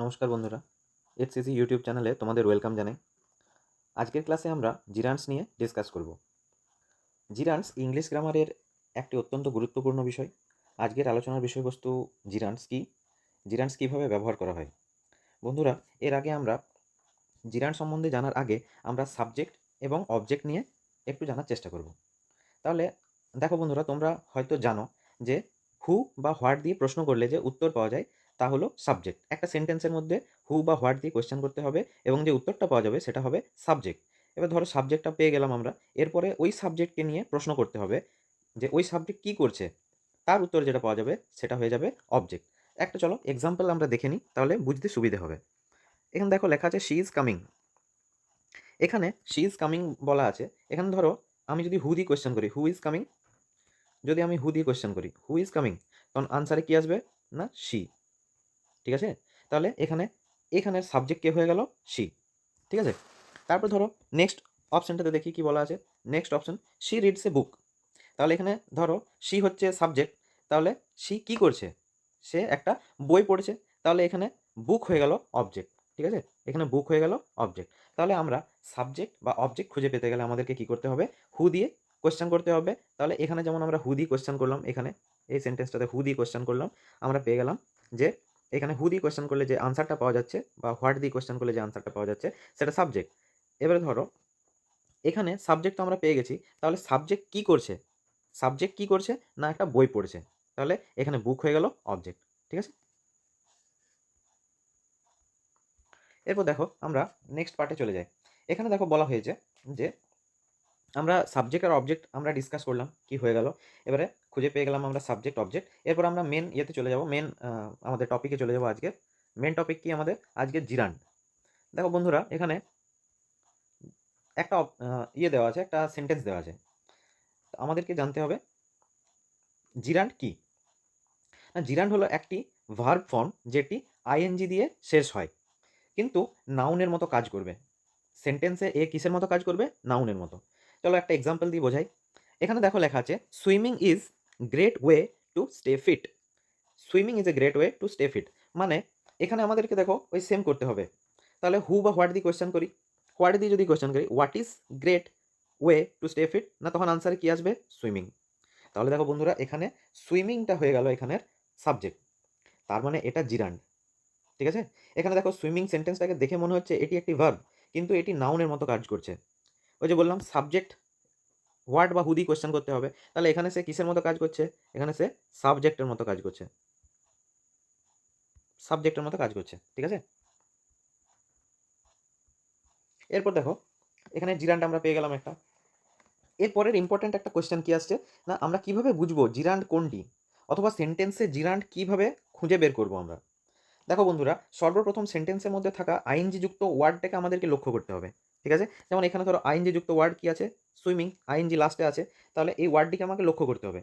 নমস্কার বন্ধুরা HCC YouTube চ্যানেলে তোমাদের ওয়েলকাম জানাই। আজকের ক্লাসে আমরা জিরান্স নিয়ে ডিসকাস করব। জিরান্স ইংলিশ গ্রামারের একটি অত্যন্ত গুরুত্বপূর্ণ বিষয়। আজকের আলোচনার বিষয়বস্তু জিরান্স কি? জিরান্স কীভাবে ব্যবহার করা হয়? বন্ধুরা, এর আগে আমরা জিরান্স সম্বন্ধে জানার আগে আমরা সাবজেক্ট এবং অবজেক্ট নিয়ে একটু জানার চেষ্টা করব। তাহলে দেখো বন্ধুরা, তোমরা হয়তো জানো যে হু বা হোয়াট দিয়ে প্রশ্ন করলে যে উত্তর পাওয়া যায় তা হলো সাবজেক্ট একটা সেন্টেন্সের মধ্যে হু বা হোয়াট দিয়ে কোয়েশ্চেন করতে হবে এবং যে উত্তরটা পাওয়া যাবে সেটা হবে সাবজেক্ট এবার ধরো সাবজেক্টটা পেয়ে গেলাম আমরা। এরপরে ওই সাবজেক্টকে নিয়ে প্রশ্ন করতে হবে যে ওই সাবজেক্ট কী করছে? তার উত্তর যেটা পাওয়া যাবে সেটা হয়ে যাবে অবজেক্ট একটা চলো এক্সাম্পল আমরা দেখে নিই, তাহলে বুঝতে সুবিধে হবে। এখানে দেখো লেখা আছে শি ইজ কামিং এখানে শি ইজ কামিং বলা আছে। এখানে ধরো আমি যদি হু দিয়ে কোয়েশ্চেন করি হু ইজ কামিং যদি আমি হু দিয়ে কোয়েশ্চেন করি হু ইজ কামিং তখন আনসারে কী আসবে? না শি ঠিক আছে? তাহলে এখানে, এখানের সাবজেক্ট কে হয়ে গেল শি ঠিক আছে? তারপর ধরো নেক্সট অপশানটাতে দেখি কি বলা আছে। Next option she reads a book তাহলে এখানে ধরো শি হচ্ছে সাবজেক্ট তাহলে শি কি করছে? সে একটা বই পড়ছে, তাহলে এখানে বুক হয়ে গেল অবজেক্ট ঠিক আছে? এখানে বুক হয়ে গেল অবজেক্ট তাহলে আমরা সাবজেক্ট বা অবজেক্ট খুঁজে পেতে গেলে আমাদেরকে কি করতে হবে? হু দিয়ে কোয়েশ্চেন করতে হবে। তাহলে এখানে যেমন আমরা হু দিয়ে কোয়েশ্চেন করলাম, এখানে এই সেন্টেন্সটাতে হু দিয়ে কোয়েশ্চেন করলাম, আমরা পেয়ে গেলাম যে এখানে হু দিয়ে কোয়েশ্চেন করলে যে আনসারটা পাওয়া যাচ্ছে বা হোয়াট দিয়ে কোয়েশ্চেন করলে যে আনসারটা পাওয়া যাচ্ছে, সেটা সাবজেক্ট এবারে ধরো, এখানে সাবজেক্ট তো আমরা পেয়ে গেছি, তাহলে সাবজেক্ট কি করছে? সাবজেক্ট কি করছে না একটা বই পড়ছে? তাহলে এখানে বুক হয়ে গেল অবজেক্ট ঠিক আছে? এরপর দেখো, আমরা নেক্সট পার্টে চলে যাই। এখানে দেখো বলা হয়েছে যে আমরা সাবজেক্ট আর অবজেক্ট আমরা ডিসকাস করলাম কি হয়ে গেল। এবারে খুঁজে পেয়ে গেলাম আমরা সাবজেক্ট অবজেক্ট এরপর আমরা মেন ইয়েতে চলে যাব মেন আমাদের টপিকে চলে যাব আজকে। মেন টপিক কি আমাদের? আজকে জিরান। দেখো বন্ধুরা, এখানে একটা ইয়ে দেওয়া আছে, একটা সেন্টেন্স দেওয়া আছে। আমাদেরকে জানতে হবে জিরান্ড কি? না জিরান্ড হলো একটি ভার্ব ফর্ম যেটি আইএনজি দিয়ে শেষ হয়। কিন্তু নাউনের মতো কাজ করবে। সেন্টেন্সে এ কিসের মতো কাজ করবে? নাউনের মতো। চলো একটা এক্সাম্পল দিয়ে বোঝাই। এখানে দেখো লেখা আছে swimming is great way to stay fit swimming is a great way to stay fit মানে এখানে আমাদেরকে দেখো ওই সেম করতে হবে। তাহলে হু বা হোয়াট দিয়ে কোয়েশ্চেন করি? হোয়াট দিয়ে যদি কোয়েশ্চেন করি what is great way to stay fit না, তখন আনসারে কী আসবে? সুইমিং তাহলে দেখো বন্ধুরা, এখানে সুইমিংটা হয়ে গেল এখানের সাবজেক্ট তার মানে এটা জিরান্ড। ঠিক আছে? এখানে দেখো সুইমিং সেন্টেন্সটাকে দেখে মনে হচ্ছে এটি একটি ভার্ব কিন্তু এটি নাউনের মতো কাজ করছে। ওই যে বললাম সাবজেক্ট হোয়াট বা হুদি কোয়েশ্চেন করতে হবে। তাহলে এখানে সে কিসের মতো কাজ করছে? এখানে সে সাবজেক্টের মতো কাজ করছে। সাবজেক্টের মতো কাজ করছে, ঠিক আছে? এরপর দেখো, এখানে জিরান্ড আমরা পেয়ে গেলাম একটা। এরপরের ইম্পর্ট্যান্ট একটা কোয়েশ্চেন কি আসছে? না, আমরা কীভাবে বুঝব জিরান্ড কোনটি? অথবা সেন্টেন্সে জিরান্ড কীভাবে খুঁজে বের করব আমরা? দেখো বন্ধুরা সর্বপ্রথম সেন্টেন্সের মধ্যে থাকা আইনজি যুক্ত ওয়ার্ডটাকে আমাদেরকে লক্ষ্য করতে হবে, ঠিক আছে? যেমন এখানে ধরো আইনজি যুক্ত ওয়ার্ড কি আছে? সুইমিং আইনজি লাস্টে আছে, তাহলে এই ওয়ার্ডটিকে আমাকে লক্ষ্য করতে হবে।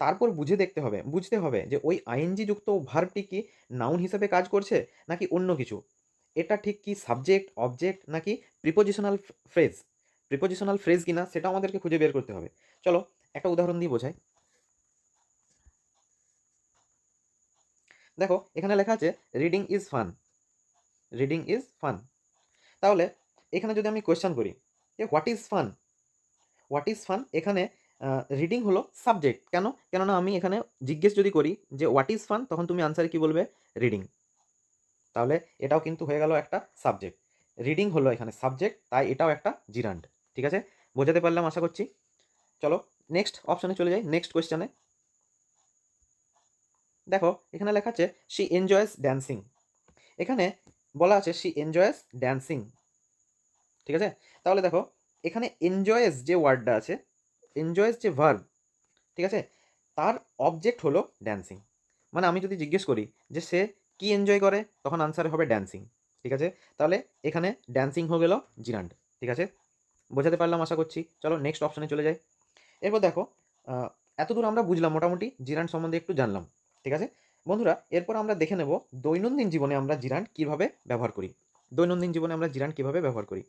তারপর বুঝে দেখতে হবে, বুঝতে হবে যে ওই আইনজি যুক্ত ভার্বটি কি নাউন হিসেবে কাজ করছে নাকি অন্য কিছু? এটা ঠিক কি সাবজেক্ট অবজেক্ট নাকি প্রিপোজিশনাল ফ্রেজ প্রিপোজিশনাল ফ্রেজ কিনা সেটা আমাদেরকে খুঁজে বের করতে হবে। চলো একটা উদাহরণ দিয়ে বোঝাই। দেখো, এখানে লেখা আছে reading is fun reading is fun তাহলে, এখানে যদি আমি কোয়েশ্চেন করি যে what is fun what is fun এখানে রিডিং হলো সাবজেক্ট কেন? কেননা আমি এখানে জিজ্ঞেস যদি করি যে হোয়াট ইজ ফান তখন তুমি আনসারে কি বলবে? রিডিং তাহলে এটাও কিন্তু হয়ে গেল একটা সাবজেক্ট রিডিং হলো এখানে সাবজেক্ট তাই এটাও একটা জিরান্ড ঠিক আছে? বোঝাতে পারলাম আশা করছি? চলো নেক্সট অপশানে চলে যাই। নেক্সট কোয়েশ্চেনে দেখো, এখানে লেখা আছে শি এনজয়েস ড্যান্সিং এখানে বলা আছে শি এনজয়েস ড্যান্সিং ঠিক আছে? তাহলে দেখো, এখানে এনজয়েস যে ওয়ার্ডটা আছে এনজয়েস যে ভার্ব ঠিক আছে? তার অবজেক্ট হলো ড্যান্সিং মানে আমি যদি জিজ্ঞেস করি যে সে কি এনজয় করে, তখন আনসার হবে ড্যান্সিং ঠিক আছে? তাহলে এখানে ড্যান্সিং হয়ে গেল জিরান্ড ঠিক আছে? বোঝাতে পারলাম, আশা করছি। চলো নেক্সট অপশানে চলে যাই। এরপর দেখো এতদূর আমরা বুঝলাম, মোটামুটি জিরান্ড সম্বন্ধে একটু জানলাম। ঠিক আছে? বন্ধুরা, এরপর আমরা দেখে নেব দৈনন্দিন জীবনে আমরা জিরান্ড কীভাবে ব্যবহার করি। দৈনন্দিন জীবনে আমরা জিরান্ড কীভাবে ব্যবহার করি?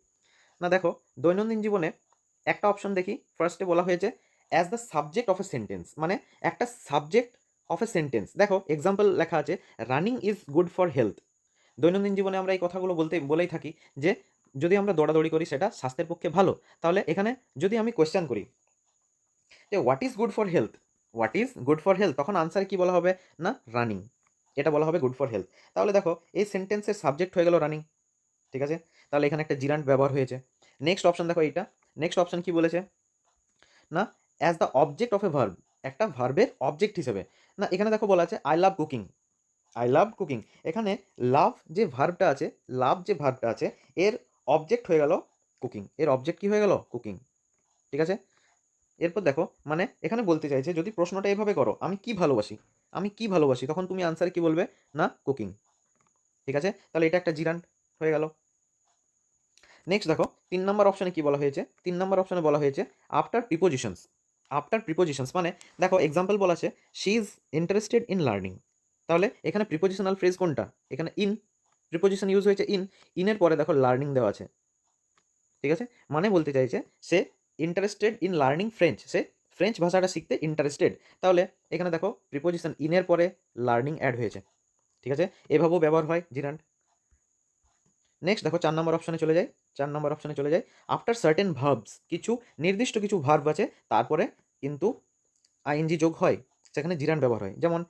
না, দেখো, দৈনন্দিন জীবনে একটা অপশন দেখি। ফার্স্টে বলা হয়েছে as the subject of a sentence মানে একটা সাবজেক্ট অফ এ সেন্টেন্স দেখো এক্সাম্পল লেখা আছে running is good for health দৈনন্দিন জীবনে আমরা এই কথাগুলো বলতে, বলেই থাকি যে, যদি আমরা দৌড়াদৌড়ি করি, সেটা স্বাস্থ্যের পক্ষে ভালো। তাহলে এখানে যদি আমি কোয়েশ্চেন করি, যে what is good for health what is good for health তখন আনসারে কি বলা হবে? না রানিং এটা বলা হবে গুড ফর হেলথ তাহলে দেখো, এই সেন্টেন্সের সাবজেক্ট হয়ে গেল রানিং ঠিক আছে? তাহলে এখানে একটা জিরান্ট ব্যবহার হয়েছে। নেক্সট অপশন দেখো এইটা। নেক্সট অপশন কি বলেছে? না as the object of a verb একটা ভার্বের অবজেক্ট হিসেবে। না, এখানে দেখো বলা আছে I love cooking I love cooking এখানে লাভ যে ভার্বটা আছে লাভ যে ভার্বটা আছে, এর অবজেক্ট হয়ে গেল কুকিং এর অবজেক্ট কি হয়ে গেল? কুকিং ঠিক আছে? এরপর দেখো মানে এখানে বলতে চাইছে, যদি প্রশ্নটা এভাবে করো, আমি কি ভালোবাসি? আমি কি ভালোবাসি? তখন তুমি আনসারে কি বলবে? না কুকিং ঠিক আছে? তাহলে এটা একটা জিরান্ট হয়ে গেল। নেক্সট দেখো, তিন নম্বর অপশানে কি বলা হয়েছে? তিন নম্বর অপশানে বলা হয়েছে আফটার প্রিপোজিশনস আফটার প্রিপোজিশনস মানে দেখো এক্সাম্পল বলা আছে she is interested in learning তাহলে এখানে প্রিপোজিশনাল ফ্রেজ কোনটা? এখানে ইন প্রিপোজিশন ইউজ হয়েছে ইন ইনের পরে দেখো লার্নিং দেওয়া আছে। ঠিক আছে? মানে বলতে চাইছে, সে ইন্টারেস্টেড ইন লার্নিং ফ্রেঞ্চ সে ফ্রেঞ্চ ভাষাটা শিখতে ইন্টারেস্টেড তাহলে এখানে দেখো প্রিপোজিশন ইনের পরে লার্নিং অ্যাড হয়েছে। ঠিক আছে? এভাবেও ব্যবহার হয় জিরান্ট নেক্সট দেখো, চার নম্বর অপশানে চলে যায় চার নম্বর অপশানে চলে যায় আফটার সার্টেন ভার্বস কিছু নির্দিষ্ট কিছু ভার্ব আছে, তারপরে কিন্তু আইএনজি যোগ হয়। সেখানে জিরান্ট ব্যবহার হয়। যেমন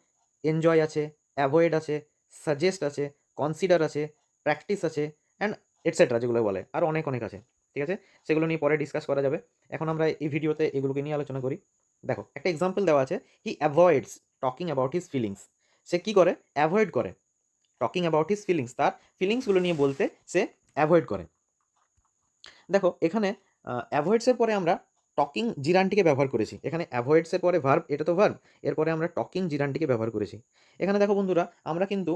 এনজয় আছে অ্যাভয়েড আছে সাজেস্ট আছে কনসিডার আছে প্র্যাকটিস আছে অ্যান্ড এটসেট্রা যেগুলো বলে। আর অনেক অনেক আছে। ঠিক আছে? সেগুলো নিয়ে পরে ডিসকাস করা যাবে। এখন আমরা এই ভিডিওতে এগুলোকে নিয়ে আলোচনা করি। দেখো, একটা এক্সাম্পল দেওয়া আছে। He avoids talking about his feelings সে কী করে? অ্যাভয়েড করে। টকিং অ্যাবাউট হিজ ফিলিংস তার ফিলিংসগুলো নিয়ে বলতে সে অ্যাভয়েড করে। দেখো, এখানে অ্যাভয়েডসের পরে আমরা টকিং জিরানটিকে ব্যবহার করেছি। এখানে অ্যাভয়েডসের পরে ভার্ব এটা তো ভার্ব এরপরে আমরা টকিং জিরানটিকে ব্যবহার করেছি। এখানে দেখো বন্ধুরা, আমরা কিন্তু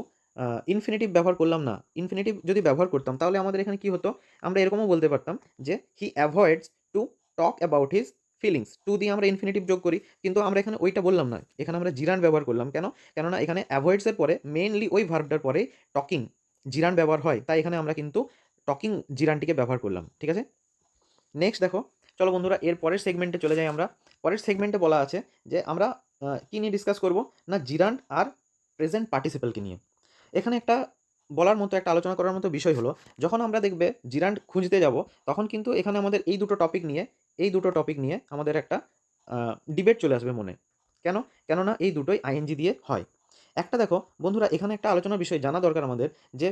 ইনফিনিটিভ ব্যবহার করলাম না। ইনফিনিটিভ যদি ব্যবহার করতাম, তাহলে আমাদের এখানে কি হতো? আমরা এরকমও বলতে পারতাম যে he avoids to talk about his feelings to দিয়ে আমরা ইনফিনিটিভ যোগ করি, কিন্তু আমরা এখানে ওইটা বললাম না। এখানে আমরা জিরান ব্যবহার করলাম। কেন? কেননা এখানে অ্যাভয়েডসের পরে মেইনলি ওই ভার্বটার পরে টকিং জিরান ব্যবহার হয়। তাই এখানে আমরা কিন্তু টকিং জিরানটিকে ব্যবহার করলাম। ঠিক আছে? নেক্সট দেখো। চলো বন্ধুরা, এর পরের সেগমেন্টে চলে যাই আমরা। পরের সেগমেন্টে বলা আছে যে, আমরা কী নিয়ে ডিসকাস করব? না জিরান্ট আর প্রেজেন্ট পার্টিসিপেলকে নিয়ে। এখানে একটা বলার মতো, একটা আলোচনা করার মতো বিষয় হলো, যখন আমরা দেখবে জিরান্ট খুঁজতে যাব, তখন কিন্তু এখানে আমাদের এই দুটো টপিক নিয়ে, এই দুটো টপিক নিয়ে আমাদের একটা ডিবেট চলে আসবে মনে। কেন? কেননা এই দুটোই আইএনজি দিয়ে হয়। একটা দেখো, বন্ধুরা, এখানে একটা আলোচনার বিষয় জানা দরকার আমাদের, যে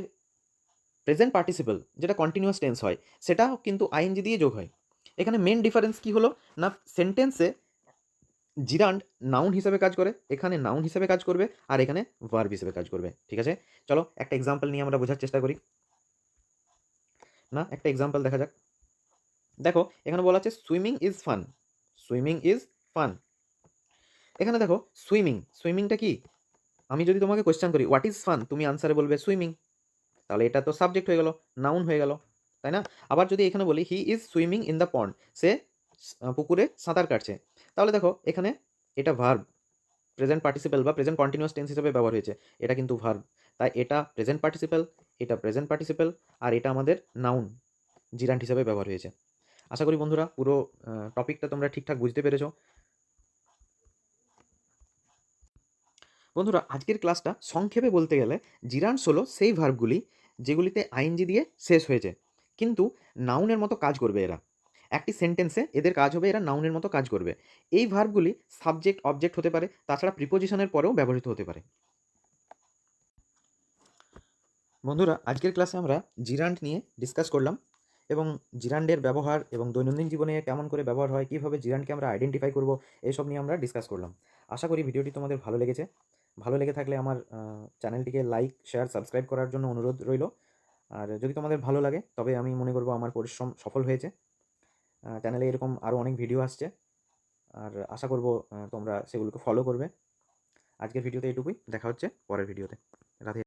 প্রেজেন্ট পার্টিসিপেল যেটা কন্টিনিউয়াস টেন্স হয়, সেটাও কিন্তু আইএনজি দিয়ে যোগ হয়। এখানে মেন ডিফারেন্স কি হলো? না সেন্টেন্সে জিরান্ড নাউন হিসেবে কাজ করে, এখানে নাউন হিসেবে কাজ করবে, আর এখানে ভার্ব হিসেবে কাজ করবে, ঠিক আছে? চলো একটা এক্সাম্পল নিয়ে আমরা বোঝার চেষ্টা করি। না, একটা এক্সাম্পল দেখা যাক। দেখো, এখানে বলা আছে swimming is fun swimming is fun এখানে দেখো সুইমিং সুইমিংটা কি? আমি যদি তোমাকে কোয়েশ্চেন করি হোয়াট ইজ ফান তুমি আনসারে বলবে সুইমিং তাহলে এটা তো সাবজেক্ট হয়ে গেল নাউন হয়ে গেল, তাই না? আবার যদি এখানে বলি he is swimming in the pond সে পুকুরে সাঁতার কাটছে। তাহলে দেখো, এখানে এটা ভার্ব প্রেজেন্ট পার্টিসিপেল বা প্রেজেন্ট কন্টিনিউয়াস টেন্স হিসেবে ব্যবহার হয়েছে। এটা কিন্তু ভার্ব তাই এটা প্রেজেন্ট পার্টিসিপেল এটা প্রেজেন্ট পার্টিসিপেল আর এটা আমাদের নাউন জিরান্ট হিসেবে ব্যবহার হয়েছে। আশা করি বন্ধুরা পুরো টপিকটা তোমরা ঠিকঠাক বুঝতে পেরেছ। বন্ধুরা, আজকের ক্লাসটা সংক্ষেপে বলতে গেলে জিরান্টস হলো সেই ভার্বগুলি যেগুলিতে আইনজি দিয়ে শেষ হয়েছে। কিন্তু নাউনের মতো কাজ করবে এরা। একটি সেন্টেন্সে এদের কাজ হবে, এরা নাউনের মতো কাজ করবে। এই ভার্বগুলি সাবজেক্ট অবজেক্ট হতে পারে, তাছাড়া প্রিপোজিশনের পরেও ব্যবহৃত হতে পারে। বন্ধুরা, আজকের ক্লাসে আমরা জিরান্ট নিয়ে ডিসকাস করলাম এবং জিরান্ডের ব্যবহার এবং দৈনন্দিন জীবনে কেমন করে ব্যবহার হয়, কীভাবে জিরান্ডকে আমরা আইডেন্টিফাই করব এইসব নিয়ে আমরা ডিসকাস করলাম। আশা করি ভিডিওটি তোমাদের ভালো লেগেছে। ভালো লেগে থাকলে আমার চ্যানেলটিকে লাইক শেয়ার সাবস্ক্রাইব করার জন্য অনুরোধ রইল। আর যদি তোমাদের ভালো লাগে, তবে আমি মনে করব আমার পরিশ্রম সফল হয়েছে। চ্যানেলে এরকম আরও অনেক ভিডিও আসছে। আর আশা করব তোমরা সেগুলোকে ফলো করবে। আজকের ভিডিওতে এটুকুই। দেখা হচ্ছে পরের ভিডিওতে রাধে